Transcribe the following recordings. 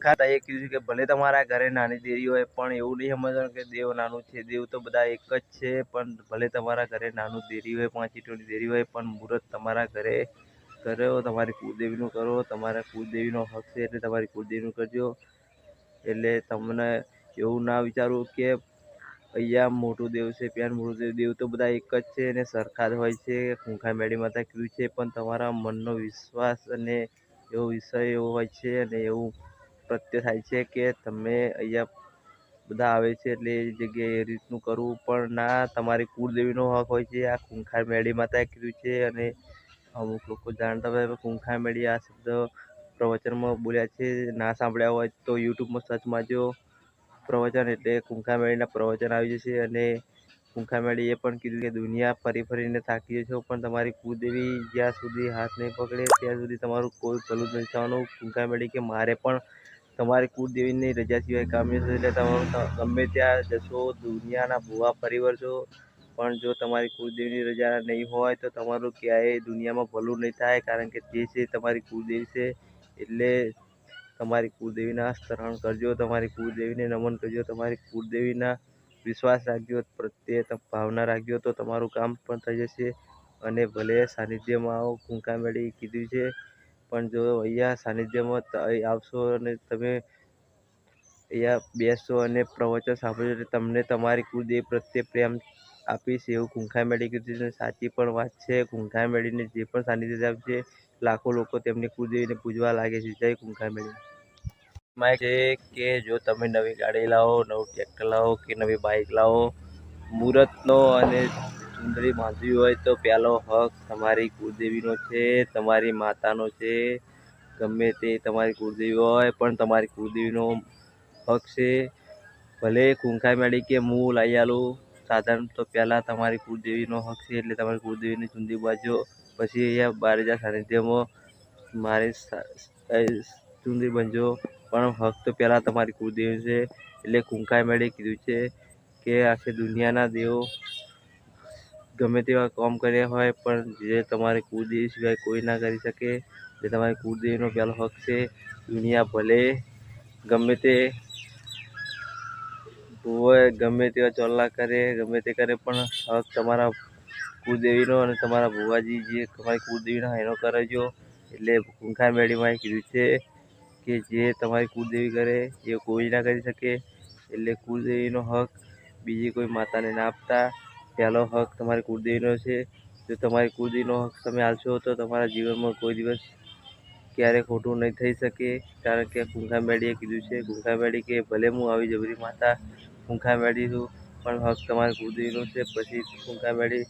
ખાતા એ કીધું કે ભલે તમારા ઘરે નાની દેરી હોય, પણ એવું નહીં સમજવાનું કે દેવ નાનું છે. દેવ તો બધા એક જ છે, પણ ભલે તમારા ઘરે નાનું દેરી હોય પાંચ ઇટોની દેરી હોય, પણ મુહૂર્ત તમારા ઘરે કરો, તમારી કુળદેવીનું કરો, તમારા કુળદેવીનો હક છે એટલે તમારી કુળદેવીનું કરજો. એટલે તમને એવું ના વિચારવું કે અહીંયા મોટું દેવ છે પ્યાર મોટું દેવ દેવ તો બધા એક જ છે અને સરખા જ હોય છે. ખૂંખા મેળી માતા કીધું છે, પણ તમારા મનનો વિશ્વાસ અને એવો વિષય એવો હોય છે અને એવું પ્રત્ય થાય છે કે તમે અહીંયા બધા આવે છે એટલે એ જગ્યાએ એ રીતનું કરવું પણ ના, તમારી કુળદેવીનો હક હોય છે. આ ખૂંખાર મેળી માતાએ કીધું છે અને અમુક લોકો જાણતા હોય ખૂંખાર મેળી આ શબ્દ પ્રવચનમાં બોલ્યા છે. ના સાંભળ્યા હોય તો યુટ્યુબમાં સર્ચ મારજો. પ્રવચન એટલે ખૂંખાર મેળીના પ્રવચન આવી જશે અને ખૂંખાર મેળી એ પણ કીધું કે દુનિયા ફરી ફરીને થાકી જશો, પણ તમારી કુળદેવી જ્યાં સુધી હાથ નહીં પકડે ત્યાં સુધી તમારું કોઈ ભલું નથી થવાનું. ખૂંખાર મેળી કે મારે પણ તમારી કુળદેવીની રજા સિવાય કામ નહીં એટલે તમે ગમે ત્યાં જશો, દુનિયાના ભૂવા ફરી વળશો પણ જો તમારી કુળદેવીની રજા નહીં હોય તો તમારું ક્યાંય દુનિયામાં ભલું નહીં થાય, કારણ કે તે છે તમારી કુળદેવી છે, એટલે તમારી કુળદેવીના સ્મરણ કરજો, તમારી કુળદેવીને નમન કરજો, તમારી કુળદેવીના વિશ્વાસ રાખજો, પ્રત્યે ભાવના રાખજો, તો તમારું કામ પણ થઈ જશે. અને ભલે સાનિધ્યમાં આવો ખૂંખા મેળી કીધું છે પણ જો અહીંયા સાનિધ્યમાં આવશો અને તમે અહીંયા બેસશો અને પ્રવચન સાંભળજો એટલે તમને તમારી કુળદેવી પ્રત્યે પ્રેમ આપીશ એવું કુંખાઈ મેળી કીધું સાચી પણ વાત છે કુંખાઈ મેળીને જે પણ સાનિધ્ય આપશે લાખો લોકો તેમની કુળદેવીને પૂજવા લાગે છે. જય કુંખાઈ મેળી. માં છે કે જો તમે નવી ગાડી લાવો, નવું ટ્રેક્ટર લાવો કે નવી બાઇક લાવો, મુહૂર્તનો અને સુંદરી બાંધવી હોય તો પહેલો હક તમારી કુળદેવીનો છે, તમારી માતાનો છે. ગમે તે તમારી કુળદેવી હોય, પણ તમારી કુળદેવીનો હક છે. ભલે કુંખાઈ મેળી કે હું લાવી આલું સાધન તો પહેલાં તમારી કુળદેવીનો હક છે એટલે તમારી કુળદેવીની ચૂંદી બાંધજો પછી અહીંયા બારેજા સાનિધ્યમાં મારી ચૂંદડી બાંધજો, પણ હક તો પહેલાં તમારી કુળદેવી છે. એટલે કુંખાઈ મેળે કીધું છે કે આખી દુનિયાના દેવો ગમે તેવા કામ કર્યા હોય, પણ જે તમારે કુળદેવી સિવાય કોઈ ના કરી શકે, જે તમારી કુળદેવીનો પહેલો હક છે દુનિયા ભલે ગમે તે હોય, ગમે તેવા ચોલ્લા કરે, ગમે તે કરે, પણ હક તમારા કુળદેવીનો અને તમારા ભુવાજી જે તમારી કુળદેવીના એનો કરજો એટલે ખૂંખાર મેળીમાં કીધું છે કે જે તમારી કુળદેવી કરે, એ કોઈ ના કરી શકે, એટલે કુળદેવીનો હક બીજી કોઈ માતાને ના આપતા પહેલો હક તમારી કુળદેવીનો છે. જો તમારી કુળદેવીનો હક તમે આપશો તો તમારા જીવનમાં કોઈ દિવસ ક્યારેય ખોટું નહીં થઈ શકે. કારણ કે કુંખા મેળીએ કીધું છે. કુંખા મેળી કે ભલે હું આવી જબરી માતા કુંખા મેળી છું, પણ હક તમારી કુળદેવીનો છે. પછી કુંખા મેળી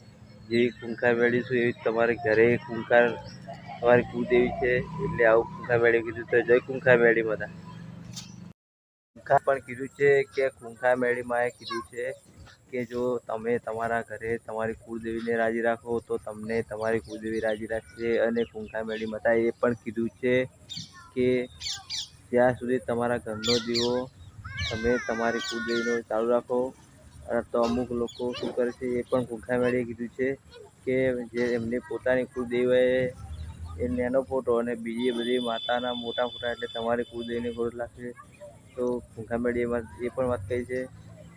જેવી કુંખા મેળી છું એવી તમારે ઘરે કુંખા તમારી કુળદેવી છે. એટલે આવું કુંખા મેળી કીધું તો જય કુંખા મેળી માતા. કુંખા પણ કીધું છે કે કુંખા મેળી કીધું છે કે જો તમે તમારા ઘરે તમારી કુળદેવીને રાજી રાખો, તો તમને તમારી કુળદેવી રાજી રાખશે અને કુંકા મેળી માતાએ એ પણ કીધું છે કે જ્યાં સુધી તમારા ઘરનો દીવો તમે તમારી કુળદેવીનો ચાલુ રાખો તો અમુક લોકો શું કરે છે, એ પણ ખૂંખાર મેળીએ કીધું છે કે જે એમની પોતાની કુળદેવી હોય, એ નેનો ફોટો અને બીજી બધી માતાના મોટા ફોટા એટલે તમારી કુળદેવીને ખોટ લાગશે. તો ખૂંખાર મેળીએ એ પણ વાત કહી છે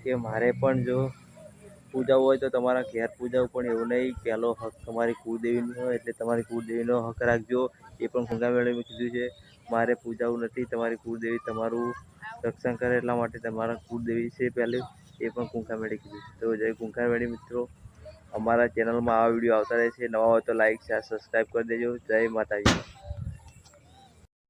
કે મારે પણ જો પૂજાવું હોય તો તમારા ઘેર પૂજાવું પણ એવું નહીં પહેલો હક તમારી કુળદેવીનો હોય એટલે તમારી કુળદેવીનો હક રાખજો. એ પણ ગંગા મેળીમાં કીધું છે, મારે પૂજાવું નથી, તમારી કુળદેવી તમારું રક્ષણ કરે એટલા માટે તમારા કુળદેવી છે પહેલી. એ પણ ખૂંખાર મેળી કીધું છે. તો જય ખૂંખાર મેળી મિત્રો. અમારા ચેનલમાં આવા વીડિયો આવતા રહે છે. નવા હોય તો લાઇક શેર, સબસ્ક્રાઈબ કરી દેજો. જય માતાજી.